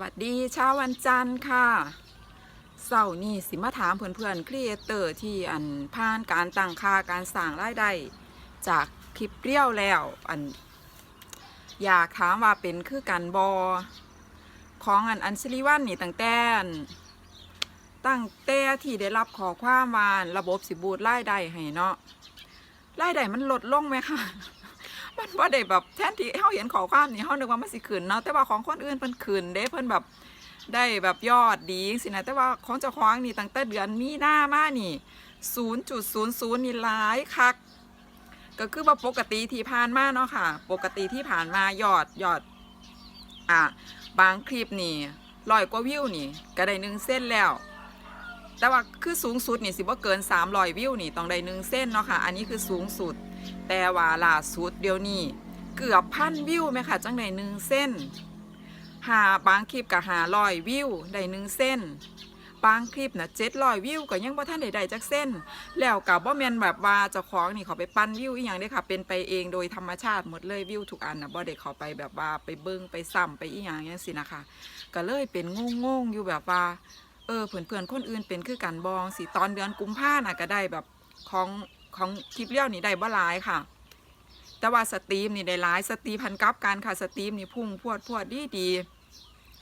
วัสดีเช้าวันจันทร์ค่ะเสาร์นี้สิมาถามเพื่อนๆครีเอเตอร์ที่อันผ่านการตั้งค่าการสร้างรายได้จากคลิปเรียวแล้วอัน อยากถามว่าเป็นคือกันบอของอันอันซิลิวันนี่ตั้งแต่อันตั้งแต่ที่ได้รับขอความวานระบบสิบูดรายได้ให้เนาะรายได้มันลดลงไหมคะ มันว่าได้แบบแทนที่เขาเห็นขอความนี่เขานึกว่ามันสิขึ้นเนาะแต่ว่าของคนอื่นเพิ่นขึ้นเด้เพิ่นแบบได้แบบยอดดีสินะแต่ว่าของเจ้าของนี่ตั้งแต่เดือนมีหน้ามานี่0.00นี่หลายคัก ก็คือว่าปกติที่ผ่านมาเนาะค่ะ ปกติที่ผ่านมายอดยอดอะบางคลิปนี่ร้อยกว่าวิวนี่ก็ได้หนึ่งเส้นแล้ว แต่ว่าคือสูงสุดนี่สิว่าเกิน 300 วิวนี่ต้องได้หนึ่งเส้นเนาะค่ะ อันนี้คือสูงสุด แต่ว่าล่าสุดเดี๋ยวนี้เกือบพันวิวไหมค่ะ จังได้หนึ่งเส้น หาบางคลิปก็หาร้อยวิวได้หนึ่งเส้น บางคลิปนะเจ็ดร้อยวิวก็ยังบ่ท่านใดๆจักเส้น แล้วกับบ่แมนแบบว่าเจ้าของนี่เขาไปปั้นวิวอีหยังเด้ค่ะ เป็นไปเองโดยธรรมชาติหมดเลยวิวทุกอันนะบ่ได้เขาไปแบบว่าไปเบิ่งไปซ้ำไปอีหยังจังซี่นะคะ ก็เลยเป็นงงๆอยู่แบบว่า เออเพื่อนๆคนอื่นเป็นคือกันบองสิตอนเดือนกุมภาน่ะก็ได้แบบของของคลิปเลี้ยวนี่ได้บ่หลายค่ะ แต่ว่าสตรีมนี่ได้หลายสตรีมพันกับกันค่ะสตรีมนี่พุ่งพวดพวดดีดี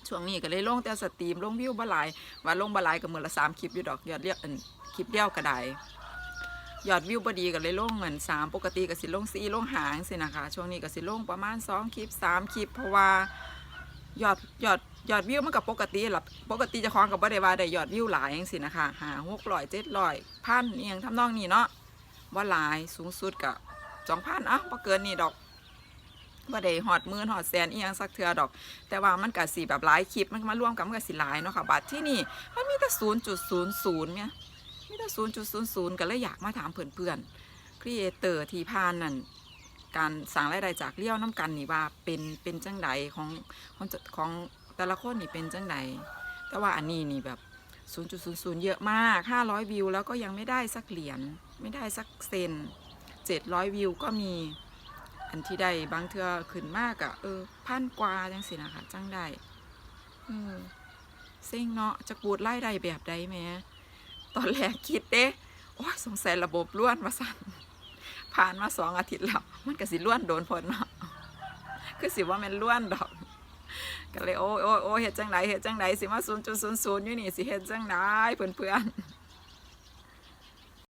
ช่วงนี้ก็เลยลงแต่สตรีมลงวิวบ่หลายว่าลงบ่หลายก็เมือละสามคลิปอยู่ดอกยอดเรียกอันคลิปเลี้ยวก็ได้ยอดวิวบ่ดีก็เลยลงเงินสามปกติก็สิลงสี่ลงหางสินะคะช่วงนี้ก็สิลงประมาณสองคลิปสามคลิปเพราะว่ายอดยอด ยอดวิวมันกับปกติหลับปกติจะคล้องกับบ่ได้ว่าได้ยอดวิวหลายอย่างสินะคะหาหกร้อยเจ็ดร้อยพันนี่ยังทำนองนี้เนาะว่าหลายสูงสุดกับสองพันอะบ่เกินนี่ดอกว่าได้หอดมื่นหอดแสนอียังสักเทือดอก แต่ว่ามันกับสีแบบหลายคลิปมันมาร่วมกันมันกับสีหลายเนาะค่ะบัตรที่นี่มันมีแต่ศูนย์จุดศูนย์ศูนย์เนี่ยมีแต่ศูนย์จุดศูนย์ศูนย์ก็เลยอยากมาถามเพื่อนๆครีเอเตอร์ที่พานนั่นการสั่งรายได้จากเลี้ยวน้ำกันนี่ว่าเป็นเป็นจังใดของของของ แต่ละคนนี่เป็นจังใดแต่ว่าอันนี้นี่แบบ 0.00 เยอะมาก 500 วิว แล้วก็ยังไม่ได้สักเหรียญไม่ได้สักเซน 700 วิวก็มีอันที่ได้บางเทือขึ้นมากอะเออพันกว่าจังสินะคะจังได้เออเซ็งเนาะจะกูดไล่ได้แบบใดแหม่ตอนแรกคิดเด้โอ้ยสงสัยระบบล้วนมาสั่นผ่านมาสองอาทิตย์แล้ว มันก็สิล้วนโดนผลเนาะคือสิว่ามันล้วนดอก ก็เลยโอ้ยโอ้ยโอ้ยเฮ็ดจังไดเฮ็ดจังไดสิมา0.00อยู่นี่สิเฮ็ดจังไดเพื่อนๆ